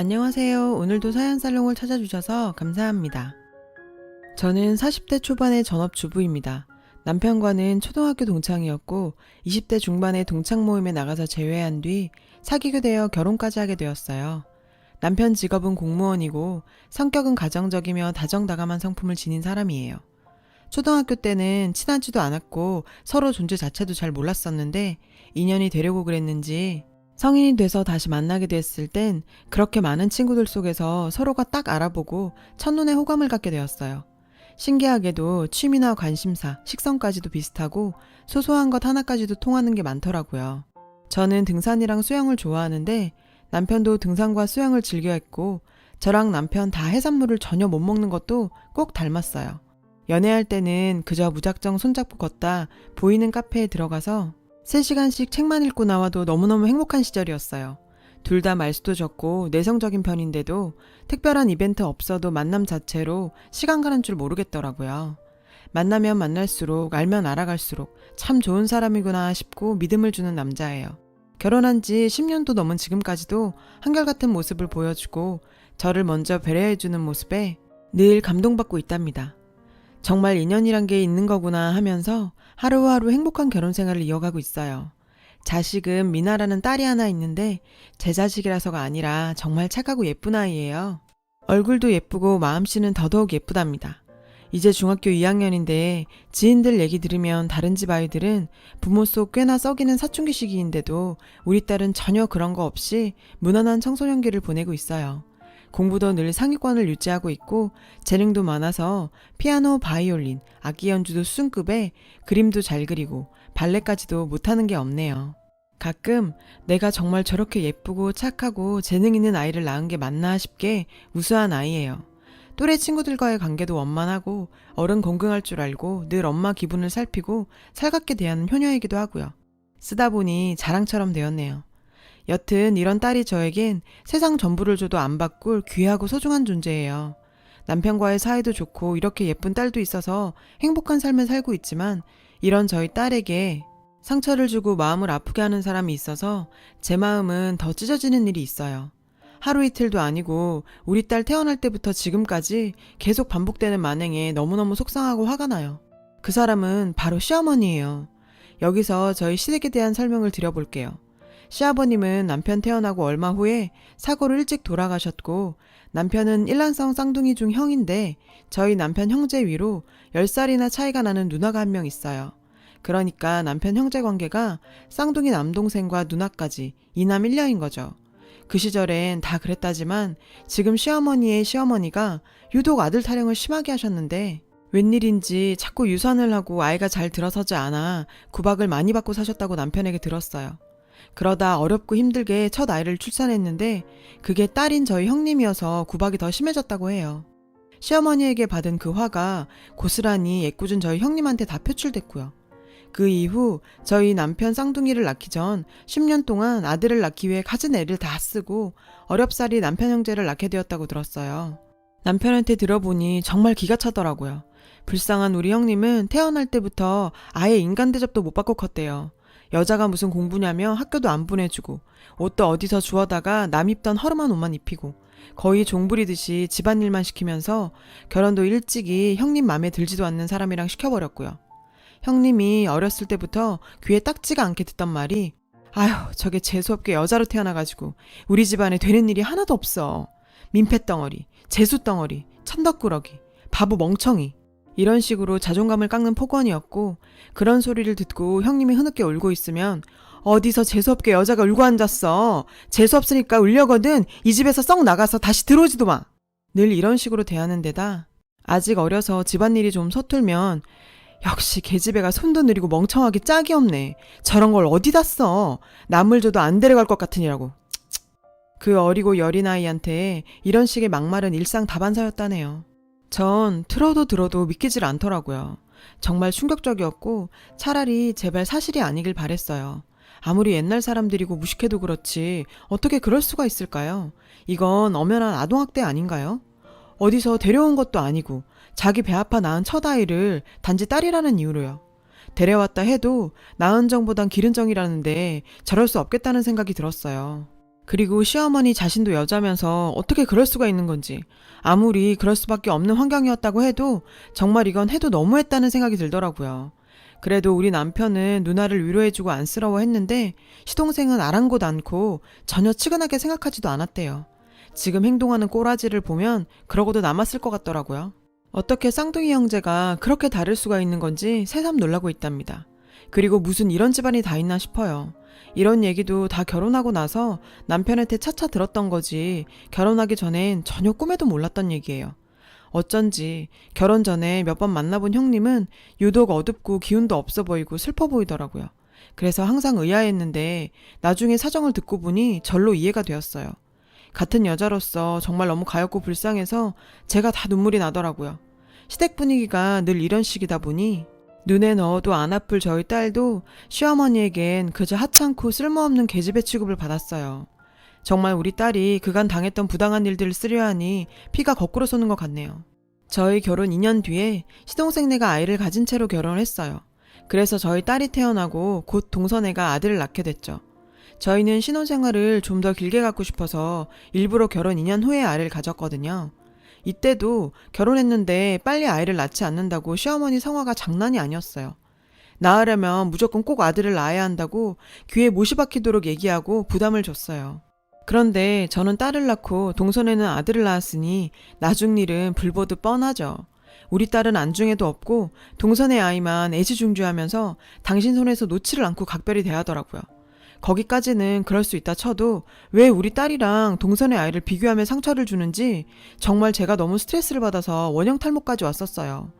안녕하세요. 오늘도 사연살롱을 찾아주셔서 감사합니다. 저는 40대 초반의 전업주부입니다. 남편과는 초등학교 동창이었고 20대 중반에 동창 모임에 나가서 제외한 뒤 사귀게 되어 결혼까지 하게 되었어요. 남편 직업은 공무원이고 성격은 가정적이며 다정다감한 성품을 지닌 사람이에요. 초등학교 때는 친하지도 않았고 서로 존재 자체도 잘 몰랐었는데 인연이 되려고 그랬는지 성인이 돼서 다시 만나게 됐을 땐 그렇게 많은 친구들 속에서 서로가 딱 알아보고 첫눈에 호감을 갖게 되었어요. 신기하게도 취미나 관심사, 식성까지도 비슷하고 소소한 것 하나까지도 통하는 게 많더라고요. 저는 등산이랑 수영을 좋아하는데 남편도 등산과 수영을 즐겨 했고 저랑 남편 다 해산물을 전혀 못 먹는 것도 꼭 닮았어요. 연애할 때는 그저 무작정 손잡고 걷다 보이는 카페에 들어가서 3시간씩 책만 읽고 나와도 너무너무 행복한 시절이었어요. 둘 다 말수도 적고 내성적인 편인데도 특별한 이벤트 없어도 만남 자체로 시간 가는 줄 모르겠더라고요. 만나면 만날수록 알면 알아갈수록 참 좋은 사람이구나 싶고 믿음을 주는 남자예요. 결혼한 지 10년도 넘은 지금까지도 한결같은 모습을 보여주고 저를 먼저 배려해주는 모습에 늘 감동받고 있답니다. 정말 인연이란 게 있는 거구나 하면서 하루하루 행복한 결혼 생활을 이어가고 있어요. 자식은 미나라는 딸이 하나 있는데 제 자식이라서가 아니라 정말 착하고 예쁜 아이예요. 얼굴도 예쁘고 마음씨는 더더욱 예쁘답니다. 이제 중학교 2학년인데 지인들 얘기 들으면 다른 집 아이들은 부모 속 꽤나 썩이는 사춘기 시기인데도 우리 딸은 전혀 그런 거 없이 무난한 청소년기를 보내고 있어요. 공부도 늘 상위권을 유지하고 있고 재능도 많아서 피아노, 바이올린, 악기 연주도 수준급에 그림도 잘 그리고 발레까지도 못하는 게 없네요. 가끔 내가 정말 저렇게 예쁘고 착하고 재능 있는 아이를 낳은 게 맞나 싶게 우수한 아이예요. 또래 친구들과의 관계도 원만하고 어른 공경할 줄 알고 늘 엄마 기분을 살피고 살갑게 대하는 효녀이기도 하고요. 쓰다 보니 자랑처럼 되었네요. 여튼 이런 딸이 저에겐 세상 전부를 줘도 안 바꿀 귀하고 소중한 존재예요. 남편과의 사이도 좋고 이렇게 예쁜 딸도 있어서 행복한 삶을 살고 있지만 이런 저희 딸에게 상처를 주고 마음을 아프게 하는 사람이 있어서 제 마음은 더 찢어지는 일이 있어요. 하루 이틀도 아니고 우리 딸 태어날 때부터 지금까지 계속 반복되는 만행에 너무너무 속상하고 화가 나요. 그 사람은 바로 시어머니예요. 여기서 저희 시댁에 대한 설명을 드려볼게요. 시아버님은 남편 태어나고 얼마 후에 사고로 일찍 돌아가셨고 남편은 일란성 쌍둥이 중 형인데 저희 남편 형제 위로 10살이나 차이가 나는 누나가 한 명 있어요. 그러니까 남편 형제 관계가 쌍둥이 남동생과 누나까지 이남 일녀인 거죠. 그 시절엔 다 그랬다지만 지금 시어머니의 시어머니가 유독 아들 타령을 심하게 하셨는데 웬일인지 자꾸 유산을 하고 아이가 잘 들어서지 않아 구박을 많이 받고 사셨다고 남편에게 들었어요. 그러다 어렵고 힘들게 첫 아이를 출산했는데 그게 딸인 저희 형님이어서 구박이 더 심해졌다고 해요. 시어머니에게 받은 그 화가 고스란히 애꿎은 저희 형님한테 다 표출됐고요. 그 이후 저희 남편 쌍둥이를 낳기 전 10년 동안 아들을 낳기 위해 가진 애를 다 쓰고 어렵사리 남편 형제를 낳게 되었다고 들었어요. 남편한테 들어보니 정말 기가 차더라고요. 불쌍한 우리 형님은 태어날 때부터 아예 인간 대접도 못 받고 컸대요. 여자가 무슨 공부냐며 학교도 안 보내주고 옷도 어디서 주워다가 남 입던 허름한 옷만 입히고 거의 종부리듯이 집안일만 시키면서 결혼도 일찍이 형님 맘에 들지도 않는 사람이랑 시켜버렸고요. 형님이 어렸을 때부터 귀에 딱지가 않게 듣던 말이 아휴 저게 재수없게 여자로 태어나가지고 우리 집안에 되는 일이 하나도 없어. 민폐덩어리, 재수덩어리, 천덕꾸러기, 바보 멍청이 이런 식으로 자존감을 깎는 폭언이었고 그런 소리를 듣고 형님이 흐느껴 울고 있으면 어디서 재수없게 여자가 울고 앉았어. 재수없으니까 울려거든. 이 집에서 썩 나가서 다시 들어오지도 마. 늘 이런 식으로 대하는 데다 아직 어려서 집안일이 좀 서툴면 역시 계집애가 손도 느리고 멍청하게 짝이 없네. 저런 걸 어디다 써. 남을 줘도 안 데려갈 것 같으니라고. 그 어리고 여린 아이한테 이런 식의 막말은 일상 다반사였다네요. 전 들어도 들어도 믿기질 않더라고요. 정말 충격적이었고 차라리 제발 사실이 아니길 바랬어요. 아무리 옛날 사람들이고 무식해도 그렇지 어떻게 그럴 수가 있을까요? 이건 엄연한 아동학대 아닌가요? 어디서 데려온 것도 아니고 자기 배 아파 낳은 첫 아이를 단지 딸이라는 이유로요. 데려왔다 해도 낳은 정보단 기른 정이라는데 저럴 수 없겠다는 생각이 들었어요. 그리고 시어머니 자신도 여자면서 어떻게 그럴 수가 있는 건지 아무리 그럴 수밖에 없는 환경이었다고 해도 정말 이건 해도 너무했다는 생각이 들더라고요. 그래도 우리 남편은 누나를 위로해주고 안쓰러워했는데 시동생은 아랑곳 않고 전혀 측은하게 생각하지도 않았대요. 지금 행동하는 꼬라지를 보면 그러고도 남았을 것 같더라고요. 어떻게 쌍둥이 형제가 그렇게 다를 수가 있는 건지 새삼 놀라고 있답니다. 그리고 무슨 이런 집안이 다 있나 싶어요. 이런 얘기도 다 결혼하고 나서 남편한테 차차 들었던 거지 결혼하기 전엔 전혀 꿈에도 몰랐던 얘기예요. 어쩐지 결혼 전에 몇 번 만나본 형님은 유독 어둡고 기운도 없어 보이고 슬퍼 보이더라고요. 그래서 항상 의아했는데 나중에 사정을 듣고 보니 절로 이해가 되었어요. 같은 여자로서 정말 너무 가엾고 불쌍해서 제가 다 눈물이 나더라고요. 시댁 분위기가 늘 이런 식이다 보니 눈에 넣어도 안 아플 저희 딸도 시어머니에겐 그저 하찮고 쓸모없는 계집애 취급을 받았어요. 정말 우리 딸이 그간 당했던 부당한 일들을 쓰려 하니 피가 거꾸로 솟는 것 같네요. 저희 결혼 2년 뒤에 시동생네가 아이를 가진 채로 결혼을 했어요. 그래서 저희 딸이 태어나고 곧 동선애가 아들을 낳게 됐죠. 저희는 신혼생활을 좀 더 길게 갖고 싶어서 일부러 결혼 2년 후에 아이를 가졌거든요. 이때도 결혼했는데 빨리 아이를 낳지 않는다고 시어머니 성화가 장난이 아니었어요. 낳으려면 무조건 꼭 아들을 낳아야 한다고 귀에 못이 박히도록 얘기하고 부담을 줬어요. 그런데 저는 딸을 낳고 동선에는 아들을 낳았으니 나중 일은 불보듯 뻔하죠. 우리 딸은 안중에도 없고 동선의 아이만 애지중지하면서 당신 손에서 놓지를 않고 각별히 대하더라고요. 거기까지는 그럴 수 있다 쳐도 왜 우리 딸이랑 동선의 아이를 비교하며 상처를 주는지 정말 제가 너무 스트레스를 받아서 원형 탈모까지 왔었어요.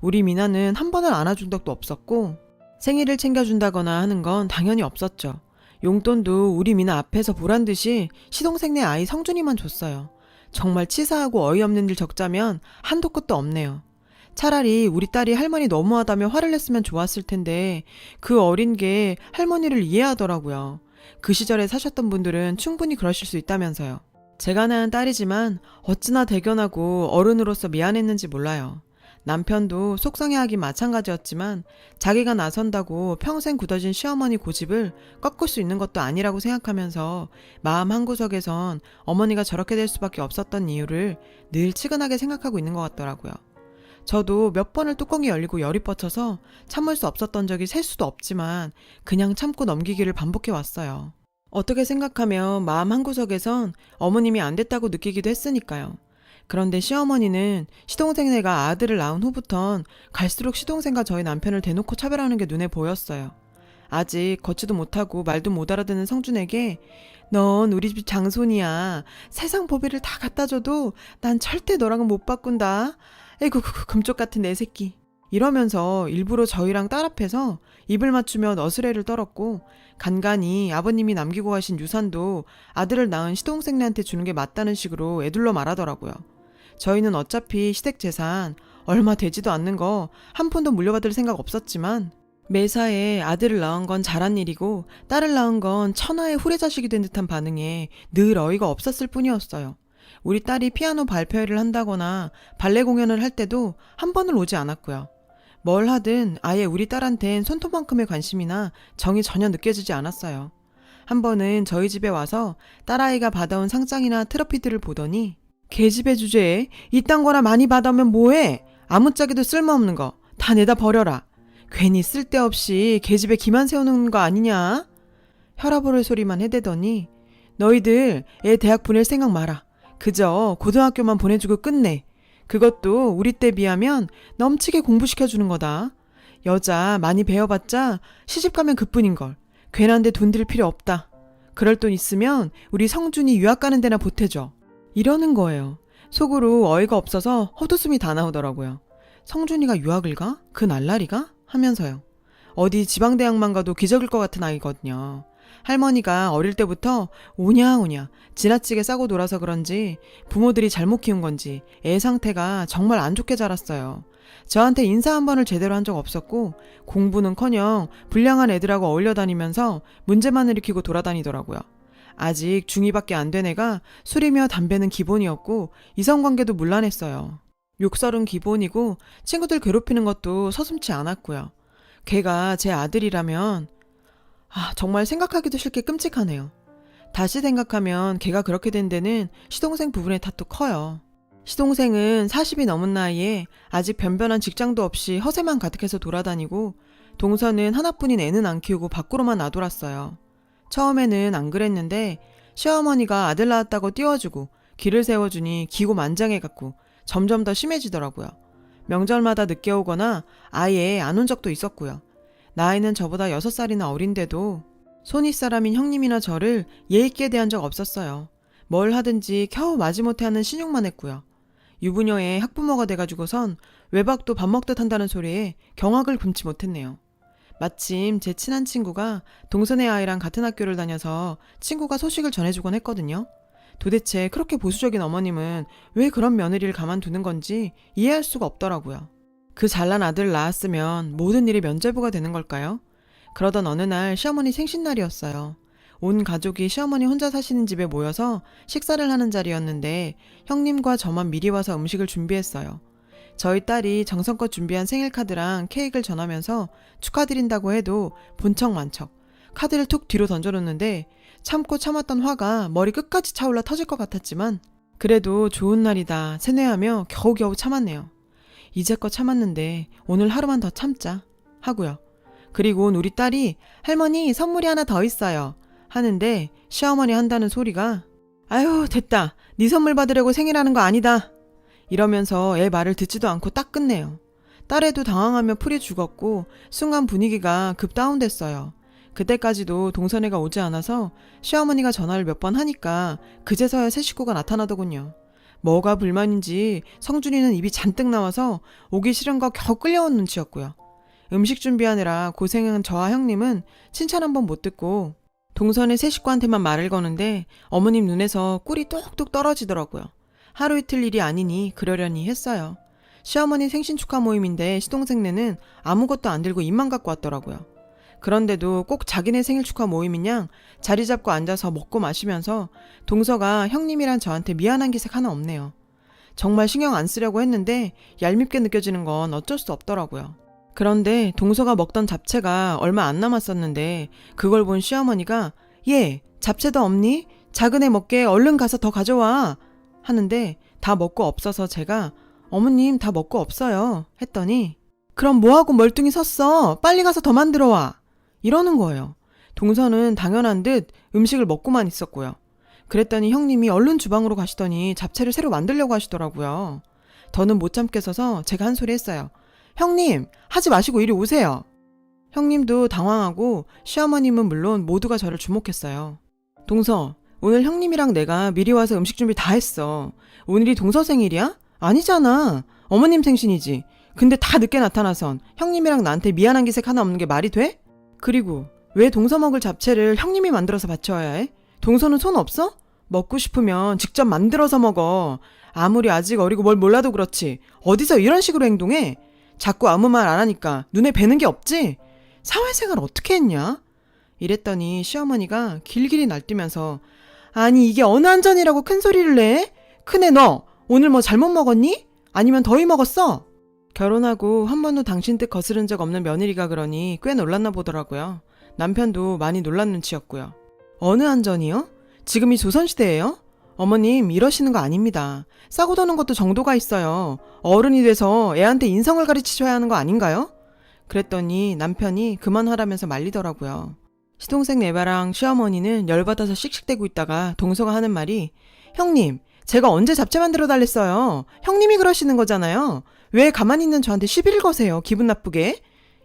우리 미나는 한 번을 안아준 적도 없었고 생일을 챙겨준다거나 하는 건 당연히 없었죠. 용돈도 우리 미나 앞에서 보란 듯이 시동생네 아이 성준이만 줬어요. 정말 치사하고 어이없는 일 적자면 한도 끝도 없네요. 차라리 우리 딸이 할머니 너무하다며 화를 냈으면 좋았을 텐데 그 어린 게 할머니를 이해하더라고요. 그 시절에 사셨던 분들은 충분히 그러실 수 있다면서요. 제가 낳은 딸이지만 어찌나 대견하고 어른으로서 미안했는지 몰라요. 남편도 속상해하긴 마찬가지였지만 자기가 나선다고 평생 굳어진 시어머니 고집을 꺾을 수 있는 것도 아니라고 생각하면서 마음 한구석에선 어머니가 저렇게 될 수밖에 없었던 이유를 늘 치근하게 생각하고 있는 것 같더라고요. 저도 몇 번을 뚜껑이 열리고 열이 뻗쳐서 참을 수 없었던 적이 셀 수도 없지만 그냥 참고 넘기기를 반복해 왔어요. 어떻게 생각하면 마음 한구석에선 어머님이 안 됐다고 느끼기도 했으니까요. 그런데 시어머니는 시동생네가 아들을 낳은 후부턴 갈수록 시동생과 저희 남편을 대놓고 차별하는 게 눈에 보였어요. 아직 걷지도 못하고 말도 못 알아듣는 성준에게 넌 우리 집 장손이야. 세상 보배를 다 갖다 줘도 난 절대 너랑은 못 바꾼다. 에이구 그, 그, 금쪽 같은 내 새끼. 이러면서 일부러 저희랑 딸 앞에서 입을 맞추며 너스레를 떨었고 간간히 아버님이 남기고 가신 유산도 아들을 낳은 시동생네한테 주는 게 맞다는 식으로 애둘러 말하더라고요. 저희는 어차피 시댁 재산 얼마 되지도 않는 거 한 푼도 물려받을 생각 없었지만 매사에 아들을 낳은 건 잘한 일이고 딸을 낳은 건 천하의 후레자식이 된 듯한 반응에 늘 어이가 없었을 뿐이었어요. 우리 딸이 피아노 발표회를 한다거나 발레 공연을 할 때도 한 번을 오지 않았고요. 뭘 하든 아예 우리 딸한텐 손톱만큼의 관심이나 정이 전혀 느껴지지 않았어요. 한 번은 저희 집에 와서 딸아이가 받아온 상장이나 트로피들을 보더니 계집애 주제에 이딴 거나 많이 받아오면 뭐해? 아무짝에도 쓸모없는 거 다 내다 버려라. 괜히 쓸데없이 계집애 기만 세우는 거 아니냐? 혈압 오를 소리만 해대더니 너희들 애 대학 보낼 생각 마라. 그저 고등학교만 보내주고 끝내. 그것도 우리 때 비하면 넘치게 공부시켜주는 거다. 여자 많이 배워봤자 시집 가면 그뿐인걸. 괜한데 돈 들 필요 없다. 그럴 돈 있으면 우리 성준이 유학 가는 데나 보태줘. 이러는 거예요. 속으로 어이가 없어서 헛웃음이 다 나오더라고요. 성준이가 유학을 가? 그 날라리가? 하면서요. 어디 지방대학만 가도 기적일 것 같은 아이거든요. 할머니가 어릴 때부터 오냐오냐 지나치게 싸고 놀아서 그런지 부모들이 잘못 키운 건지 애 상태가 정말 안 좋게 자랐어요. 저한테 인사 한 번을 제대로 한 적 없었고 공부는 커녕 불량한 애들하고 어울려 다니면서 문제만 일으키고 돌아다니더라고요. 아직 중2밖에 안 된 애가 술이며 담배는 기본이었고 이성관계도 문란했어요. 욕설은 기본이고 친구들 괴롭히는 것도 서슴치 않았고요. 걔가 제 아들이라면 아, 정말 생각하기도 싫게 끔찍하네요. 다시 생각하면 걔가 그렇게 된 데는 시동생 부분의 탓도 커요. 시동생은 40이 넘은 나이에 아직 변변한 직장도 없이 허세만 가득해서 돌아다니고 동서는 하나뿐인 애는 안 키우고 밖으로만 나돌았어요. 처음에는 안 그랬는데 시어머니가 아들 낳았다고 띄워주고 길을 세워주니 기고 만장해갖고 점점 더 심해지더라고요. 명절마다 늦게 오거나 아예 안 온 적도 있었고요. 나이는 저보다 6살이나 어린데도 손윗 사람인 형님이나 저를 예있게 대한 적 없었어요. 뭘 하든지 겨우 마지못해 하는 신용만 했고요. 유부녀의 학부모가 돼가지고선 외박도 밥 먹듯 한다는 소리에 경악을 금치 못했네요. 마침 제 친한 친구가 동선의 아이랑 같은 학교를 다녀서 친구가 소식을 전해주곤 했거든요. 도대체 그렇게 보수적인 어머님은 왜 그런 며느리를 가만두는 건지 이해할 수가 없더라고요. 그 잘난 아들 낳았으면 모든 일이 면죄부가 되는 걸까요? 그러던 어느 날 시어머니 생신날이었어요. 온 가족이 시어머니 혼자 사시는 집에 모여서 식사를 하는 자리였는데 형님과 저만 미리 와서 음식을 준비했어요. 저희 딸이 정성껏 준비한 생일 카드랑 케이크를 전하면서 축하드린다고 해도 본척 만척 카드를 툭 뒤로 던져놓는데 참고 참았던 화가 머리 끝까지 차올라 터질 것 같았지만 그래도 좋은 날이다 세뇌하며 겨우겨우 참았네요. 이제껏 참았는데 오늘 하루만 더 참자 하고요. 그리고 우리 딸이 할머니 선물이 하나 더 있어요 하는데 시어머니 한다는 소리가 아유 됐다 네 선물 받으려고 생일하는 거 아니다 이러면서 애 말을 듣지도 않고 딱 끝내요. 딸애도 당황하며 풀이 죽었고 순간 분위기가 급 다운됐어요. 그때까지도 동선애가 오지 않아서 시어머니가 전화를 몇 번 하니까 그제서야 새 식구가 나타나더군요. 뭐가 불만인지 성준이는 입이 잔뜩 나와서 오기 싫은 거 겨우 끌려온 눈치였고요. 음식 준비하느라 고생한 저와 형님은 칭찬 한 번 못 듣고 동선의 새 식구한테만 말을 거는데 어머님 눈에서 꿀이 뚝뚝 떨어지더라고요. 하루 이틀 일이 아니니 그러려니 했어요. 시어머니 생신 축하 모임인데 시동생네는 아무것도 안 들고 입만 갖고 왔더라고요. 그런데도 꼭 자기네 생일 축하 모임이냐 자리 잡고 앉아서 먹고 마시면서 동서가 형님이란 저한테 미안한 기색 하나 없네요. 정말 신경 안 쓰려고 했는데 얄밉게 느껴지는 건 어쩔 수 없더라고요. 그런데 동서가 먹던 잡채가 얼마 안 남았었는데 그걸 본 시어머니가 얘 잡채도 없니? 작은 애 먹게 얼른 가서 더 가져와 하는데 다 먹고 없어서 제가 어머님 다 먹고 없어요 했더니 그럼 뭐하고 멀뚱히 섰어 빨리 가서 더 만들어 와 이러는 거예요 동서는 당연한 듯 음식을 먹고만 있었고요 그랬더니 형님이 얼른 주방으로 가시더니 잡채를 새로 만들려고 하시더라고요 더는 못 참겠어서 제가 한 소리 했어요 형님 하지 마시고 이리 오세요 형님도 당황하고 시어머님은 물론 모두가 저를 주목했어요 동서 오늘 형님이랑 내가 미리 와서 음식 준비 다 했어. 오늘이 동서 생일이야? 아니잖아. 어머님 생신이지. 근데 다 늦게 나타나선 형님이랑 나한테 미안한 기색 하나 없는 게 말이 돼? 그리고 왜 동서 먹을 잡채를 형님이 만들어서 바쳐야 해? 동서는 손 없어? 먹고 싶으면 직접 만들어서 먹어. 아무리 아직 어리고 뭘 몰라도 그렇지. 어디서 이런 식으로 행동해? 자꾸 아무 말 안 하니까 눈에 뵈는 게 없지? 사회생활 어떻게 했냐? 이랬더니 시어머니가 길길이 날뛰면서 아니 이게 어느 한전이라고 큰 소리를 내? 큰애 너 오늘 뭐 잘못 먹었니? 아니면 더위 먹었어? 결혼하고 한 번도 당신 뜻 거스른 적 없는 며느리가 그러니 꽤 놀랐나 보더라고요. 남편도 많이 놀란 눈치였고요. 어느 한전이요? 지금이 조선시대예요? 어머님 이러시는 거 아닙니다. 싸고 도는 것도 정도가 있어요. 어른이 돼서 애한테 인성을 가르치셔야 하는 거 아닌가요? 그랬더니 남편이 그만하라면서 말리더라고요. 시동생 네바랑 시어머니는 열받아서 씩씩대고 있다가 동서가 하는 말이 형님 제가 언제 잡채 만들어 달랬어요. 형님이 그러시는 거잖아요. 왜 가만히 있는 저한테 시비를 거세요. 기분 나쁘게.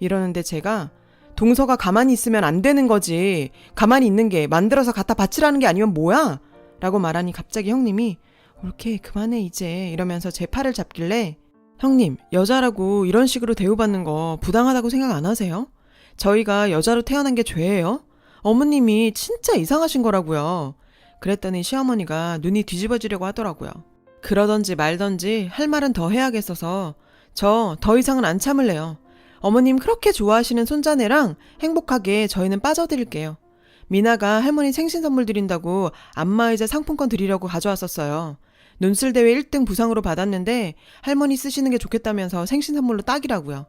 이러는데 제가 동서가 가만히 있으면 안 되는 거지. 가만히 있는 게 만들어서 갖다 바치라는 게 아니면 뭐야? 라고 말하니 갑자기 형님이 옳게 그만해 이제 이러면서 제 팔을 잡길래 형님 여자라고 이런 식으로 대우받는 거 부당하다고 생각 안 하세요? 저희가 여자로 태어난 게 죄예요? 어머님이 진짜 이상하신 거라고요. 그랬더니 시어머니가 눈이 뒤집어지려고 하더라고요. 그러던지 말던지 할 말은 더 해야겠어서 저 더 이상은 안 참을래요. 어머님 그렇게 좋아하시는 손자네랑 행복하게 저희는 빠져드릴게요. 미나가 할머니 생신 선물 드린다고 안마의자 상품권 드리려고 가져왔었어요. 눈술대회 1등 부상으로 받았는데 할머니 쓰시는 게 좋겠다면서 생신 선물로 딱이라고요.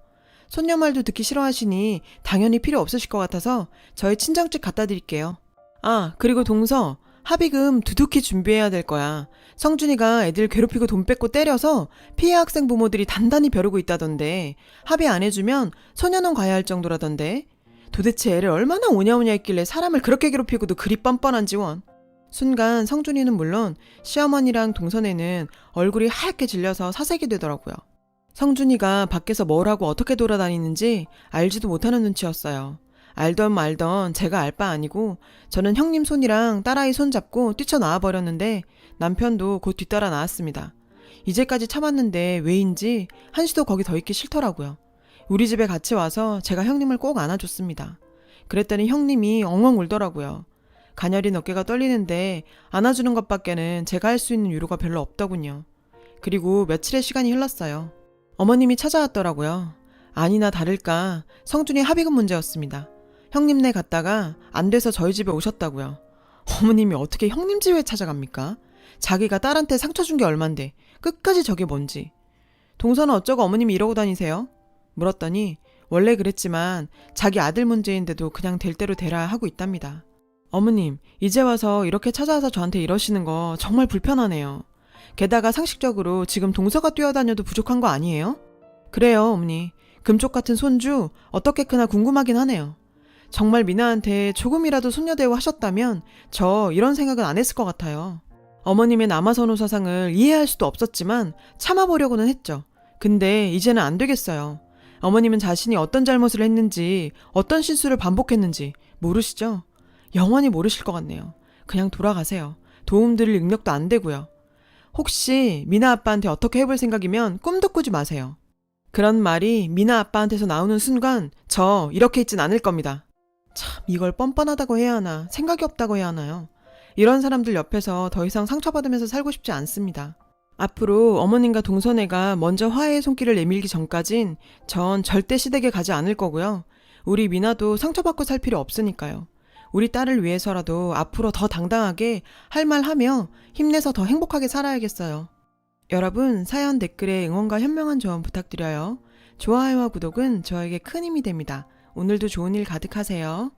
손녀 말도 듣기 싫어하시니 당연히 필요 없으실 것 같아서 저희 친정집 갖다 드릴게요. 아, 그리고 동서, 합의금 두둑히 준비해야 될 거야. 성준이가 애들 괴롭히고 돈 뺏고 때려서 피해 학생 부모들이 단단히 벼르고 있다던데 합의 안 해주면 소년원 가야 할 정도라던데 도대체 애를 얼마나 오냐오냐 했길래 사람을 그렇게 괴롭히고도 그리 뻔뻔한지 원. 순간 성준이는 물론 시어머니랑 동선에는 얼굴이 하얗게 질려서 사색이 되더라고요. 성준이가 밖에서 뭘 하고 어떻게 돌아다니는지 알지도 못하는 눈치였어요. 알던 말던 제가 알 바 아니고 저는 형님 손이랑 딸아이 손 잡고 뛰쳐나와 버렸는데 남편도 곧 뒤따라 나왔습니다. 이제까지 참았는데 왜인지 한시도 거기 더 있기 싫더라고요. 우리 집에 같이 와서 제가 형님을 꼭 안아줬습니다. 그랬더니 형님이 엉엉 울더라고요. 가녀린 어깨가 떨리는데 안아주는 것밖에는 제가 할 수 있는 유로가 별로 없더군요. 그리고 며칠의 시간이 흘렀어요. 어머님이 찾아왔더라고요. 아니나 다를까 성준이 합의금 문제였습니다. 형님네 갔다가 안 돼서 저희 집에 오셨다고요. 어머님이 어떻게 형님 집에 찾아갑니까? 자기가 딸한테 상처 준 게 얼만데 끝까지 저게 뭔지. 동서는 어쩌고 어머님이 이러고 다니세요? 물었더니 원래 그랬지만 자기 아들 문제인데도 그냥 될 대로 되라 하고 있답니다. 어머님, 이제 와서 이렇게 찾아와서 저한테 이러시는 거 정말 불편하네요. 게다가 상식적으로 지금 동서가 뛰어다녀도 부족한 거 아니에요? 그래요, 어머니. 금쪽 같은 손주 어떻게 크나 궁금하긴 하네요. 정말 미나한테 조금이라도 손녀 대우 하셨다면 저 이런 생각은 안 했을 것 같아요. 어머님의 남아선호 사상을 이해할 수도 없었지만 참아보려고는 했죠. 근데 이제는 안 되겠어요. 어머님은 자신이 어떤 잘못을 했는지, 어떤 실수를 반복했는지 모르시죠? 영원히 모르실 것 같네요. 그냥 돌아가세요. 도움 드릴 능력도 안 되고요. 혹시 미나 아빠한테 어떻게 해볼 생각이면 꿈도 꾸지 마세요. 그런 말이 미나 아빠한테서 나오는 순간 저 이렇게 있진 않을 겁니다. 참 이걸 뻔뻔하다고 해야 하나 생각이 없다고 해야 하나요? 이런 사람들 옆에서 더 이상 상처받으면서 살고 싶지 않습니다. 앞으로 어머님과 동선애가 먼저 화해의 손길을 내밀기 전까진 전 절대 시댁에 가지 않을 거고요. 우리 미나도 상처받고 살 필요 없으니까요. 우리 딸을 위해서라도 앞으로 더 당당하게 할 말 하며 힘내서 더 행복하게 살아야겠어요. 여러분, 사연 댓글에 응원과 현명한 조언 부탁드려요. 좋아요와 구독은 저에게 큰 힘이 됩니다. 오늘도 좋은 일 가득하세요.